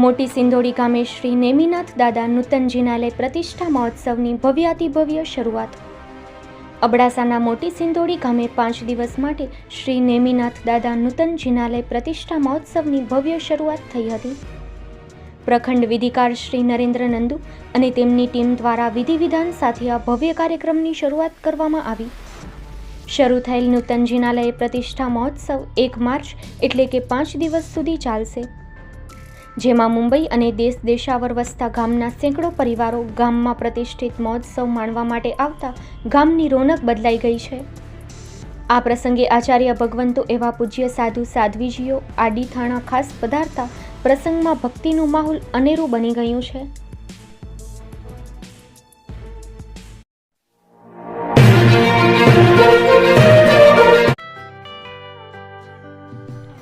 મોટી સિંધોડી ગામે શ્રી નેમિનાથ દાદા નૂતન જિનાલય પ્રતિષ્ઠા મહોત્સવની ભવ્યાતિભવ્ય શરૂઆત. અબડાસાના મોટી સિંધોડી ગામે પાંચ દિવસ માટે શ્રી નેમિનાથ દાદા નૂતન જિનાલય પ્રતિષ્ઠા મહોત્સવની ભવ્ય શરૂઆત થઈ હતી. પ્રખંડ વિધિકાર શ્રી નરેન્દ્ર નંદુ અને તેમની ટીમ દ્વારા વિધિ વિધાન સાથે આ ભવ્ય કાર્યક્રમની શરૂઆત કરવામાં આવી. શરૂ થયેલ નૂતન જિનાલય પ્રતિષ્ઠા મહોત્સવ એક માર્ચ એટલે કે પાંચ દિવસ સુધી ચાલશે. જેમાં મુંબઈ અને દેશ દેશાવર વસતા ગામના સેંકડો પરિવારો ગામમાં પ્રતિષ્ઠિત મહોત્સવ માણવા માટે આવતા ગામની રોનક બદલાઈ ગઈ છે. આ પ્રસંગે આચાર્ય ભગવંતો એવા પૂજ્ય સાધુ સાધ્વીજીઓ આડી થાણા ખાસ પધારતા પ્રસંગમાં ભક્તિનું માહોલ અનેરું બની ગયું છે.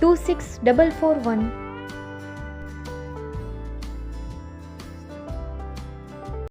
26441